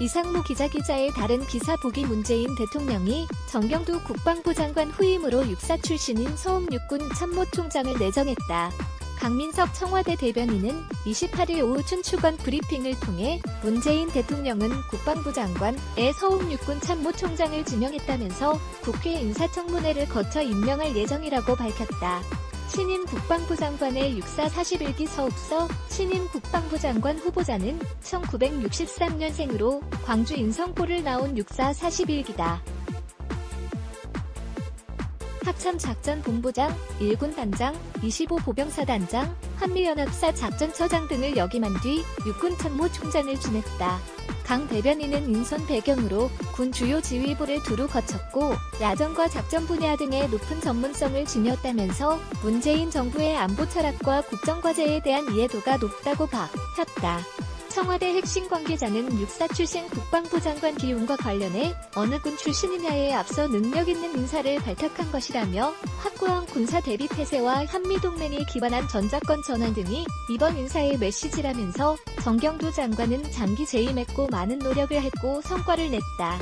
이상무 기자 기자의 다른 기사 보기 문재인 대통령이 정경두 국방부 장관 후임으로 육사 출신인 서욱 육군 참모총장을 내정했다. 강민석 청와대 대변인은 28일 오후 춘추관 브리핑을 통해 문재인 대통령은 국방부 장관에 서욱 육군 참모총장을 지명했다면서 국회 인사청문회를 거쳐 임명할 예정이라고 밝혔다. 신임 국방부 장관의 육사 41기 서욱서 신임 국방부 장관 후보자는 1963년생으로 광주 인성고를 나온 육사 41기다. 합참작전본부장, 1군 단장, 25보병사단장, 한미연합사 작전처장 등을 역임한 뒤 육군 참모 총장을 지냈다. 강 대변인은 인선 배경으로 군 주요 지휘부를 두루 거쳤고 야전과 작전 분야 등의 높은 전문성을 지녔다면서 문재인 정부의 안보 철학과 국정 과제에 대한 이해도가 높다고 밝혔다. 청와대 핵심 관계자는 육사 출신 국방부 장관 기용과 관련해 어느 군 출신이냐에 앞서 능력 있는 인사를 발탁한 것이라며 확고한 군사 대비 태세와 한미 동맹에 기반한 전작권 전환 등이 이번 인사의 메시지라면서 정경두 장관은 장기 재임했고 많은 노력을 했고 성과를 냈다.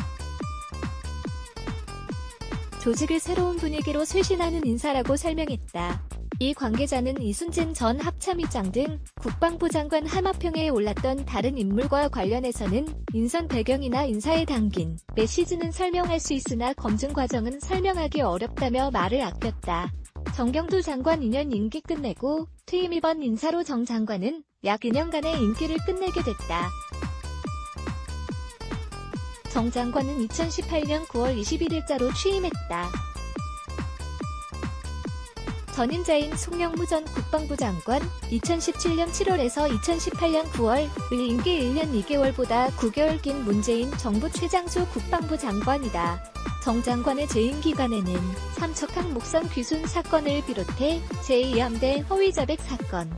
조직을 새로운 분위기로 쇄신하는 인사라고 설명했다. 이 관계자는 이순진 전 합참의장 등 국방부 장관 하마평에 올랐던 다른 인물과 관련해서는 인선 배경이나 인사에 담긴 메시지는 설명할 수 있으나 검증 과정은 설명하기 어렵다며 말을 아꼈다. 정경두 장관 2년 임기 끝내고 퇴임 이번 인사로 정 장관은 약 2년간의 임기를 끝내게 됐다. 정 장관은 2018년 9월 21일자로 취임했다. 전임자인 송영무 전 국방부 장관 2017년 7월에서 2018년 9월 을 임기 1년 2개월보다 9개월 긴 문재인 정부 최장수 국방부 장관이다. 정 장관의 재임 기간에는 삼척항 목선 귀순 사건을 비롯해 제2함대 허위 자백 사건,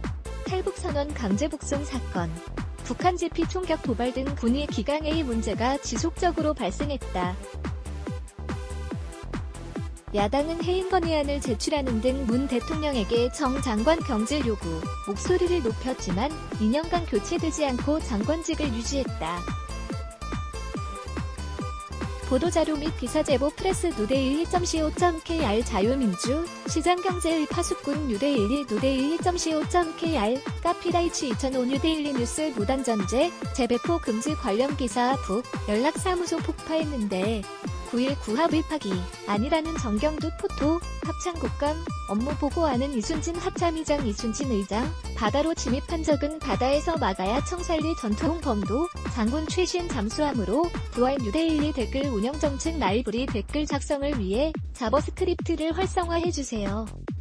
탈북 선원 강제 북송 사건, 북한 제피 총격 도발 등 군의 기강의 문제가 지속적으로 발생했다. 야당은 해임 건의안을 제출하는 등 문 대통령에게 정 장관 경질 요구, 목소리를 높였지만 2년간 교체되지 않고 장관직을 유지했다. 보도자료 및 기사 제보 프레스 누대 11.co.kr 자유민주, 시장경제의 파수꾼 뉴대 11 누대 11.co.kr, 카피라이치 2005 뉴데일리 뉴스 무단전제, 재배포 금지 관련 기사 북, 연락사무소 폭파했는데 9일 구합을 파기 아니라는 정경두 포토 합창국감 업무 보고하는 이순진 합참의장 이순진 의장 바다로 진입한 적은 바다에서 막아야 청살리 전통 범도 장군 최신 잠수함으로 부활 뉴데일리 댓글 운영 정책 라이브리 댓글 작성을 위해 자버스크립트를 활성화해주세요.